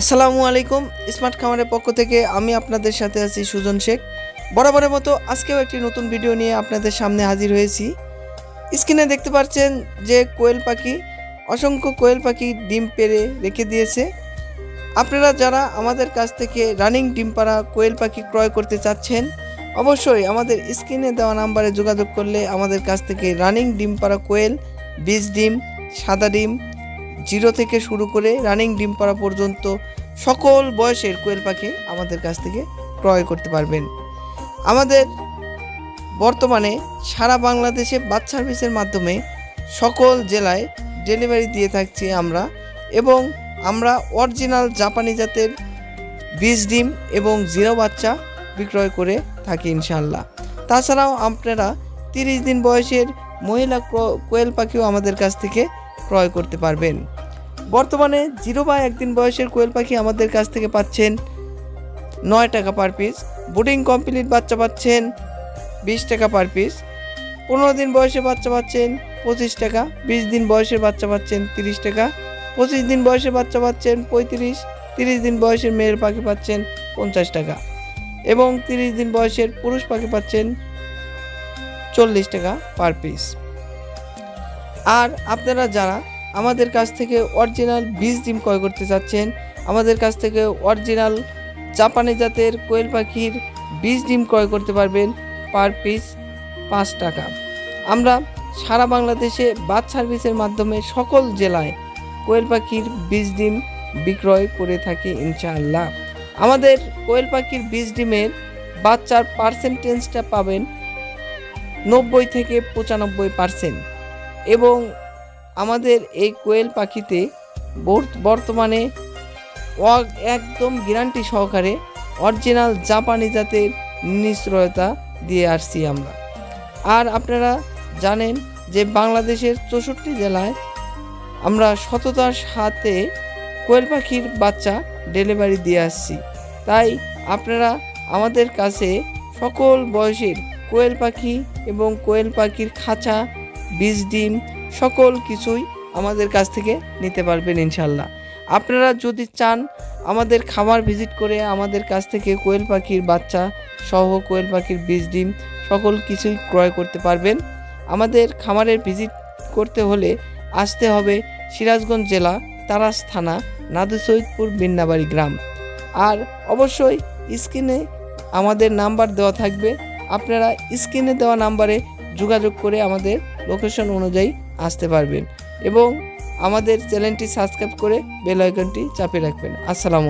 আসসালামু আলাইকুম, স্মার্ট খামারের পক্ষ থেকে আমি আপনাদের সাথে আছি সুজন শেখ। বরাবরের মতো আজকেও একটি নতুন ভিডিও নিয়ে আপনাদের সামনে হাজির হয়েছি। স্ক্রিনে দেখতে পাচ্ছেন যে কোয়েল পাখি, অসংখ্য কোয়েল পাখি ডিম পেড়ে রেখে দিয়েছে। আপনারা যারা আমাদের কাছ থেকে রানিং ডিম পাড়া কোয়েল পাখি ক্রয় করতে চাচ্ছেন, অবশ্যই আমাদের স্ক্রিনে দেওয়া নাম্বারে যোগাযোগ করলে আমাদের কাছ থেকে রানিং ডিম পাড়া কোয়েল, বীজ ডিম, সাদা ডিম জিরো থেকে শুরু করে রানিং ডিম পাড়া পর্যন্ত সকল বয়সের কোয়েল পাখি আমাদের কাছ থেকে ক্রয় করতে পারবেন। আমাদের বর্তমানে সারা বাংলাদেশে বাস সার্ভিসের মাধ্যমে সকল জেলায় ডেলিভারি দিয়ে থাকছি আমরা এবং আমরা অরিজিনাল জাপানি জাতের বীজ ডিম এবং জিরো বাচ্চা বিক্রয় করে থাকি ইনশাল্লাহ তাছাড়াও আপনারা তিরিশ দিন বয়সের মহিলা কোয়েল পাখিও আমাদের কাছ থেকে ক্রয় করতে পারবেন। বর্তমানে জিরো বা একদিন বয়সের কোয়েল পাখি আমাদের কাছ থেকে পাচ্ছেন নয় টাকা পার পিস বুডিং কমপ্লিট বাচ্চা পাচ্ছেন বিশ টাকা পার পিস পনেরো দিন বয়সে বাচ্চা পাচ্ছেন পঁচিশ টাকা। বিশ দিন বয়সের বাচ্চা পাচ্ছেন তিরিশ টাকা। পঁচিশ দিন বয়সের বাচ্চা পাচ্ছেন পঁয়ত্রিশ। তিরিশ দিন বয়সের মেয়ের পাখি পাচ্ছেন পঞ্চাশ টাকা। এবং তিরিশ দিন বয়সের পুরুষ পাখি পাচ্ছেন চল্লিশ টাকা পার পিস আর আপনারা যারা আমাদের কাছ থেকে অরিজিনাল বীজ ডিম ক্রয় করতে চাচ্ছেন। আমাদের কাছ থেকে অরিজিনাল জাপানি জাতের কোয়েল পাখির বীজ ডিম ক্রয় করতে পারবেন পার পিস পাঁচ টাকা। আমরা সারা বাংলাদেশে বাস সার্ভিসের মাধ্যমে সকল জেলায় কোয়েল পাখির বীজ ডিম বিক্রয় করে থাকি ইনশাআল্লাহ। আমাদের কোয়েল পাখির বীজ ডিমের বাচ্চার পার্সেন্টেজটা পাবেন নব্বই থেকে পঁচানব্বই পার্সেন্ট এবং আমাদের এই কোয়েল পাখিতে বর- বর্তমানে একদম গ্যারান্টি সহকারে অরিজিনাল জাপানি জাতের নিশ্চয়তা দিয়ে আসছি আমরা। আর আপনারা জানেন যে বাংলাদেশের চৌষট্টি জেলায় আমরা সততার সাথে কোয়েল পাখির বাচ্চা ডেলিভারি দিয়ে আসছি। তাই আপনারা আমাদের কাছে সকল বয়সের কোয়েল পাখি এবং কোয়েল পাখির খাঁচা, বীজ ডিম সকল কিছুই আমাদের কাছ থেকে নিতে পারবেন ইনশাল্লাহ আপনারা যদি চান আমাদের খামার ভিজিট করে আমাদের কাছ থেকে কোয়েল পাখির বাচ্চা সহ কোয়েল পাখির বীজ, ডিম সকল কিছুই ক্রয় করতে পারবেন। আমাদের খামারের ভিজিট করতে হলে আসতে হবে সিরাজগঞ্জ জেলা তারাস থানা নাদু সৈয়দপুর বিন্নাবাড়ি গ্রাম। আর অবশ্যই স্ক্রিনে আমাদের নাম্বার দেওয়া থাকবে। আপনারা স্ক্রিনে দেওয়া নাম্বারে যোগাযোগ করে আমাদের লোকেশন অনুযায়ী আসতে পারবেন। এবং আমাদের চ্যানেলটি সাবস্ক্রাইব করে বেল আইকনটি চাপিয়ে রাখবেন। আসসালামু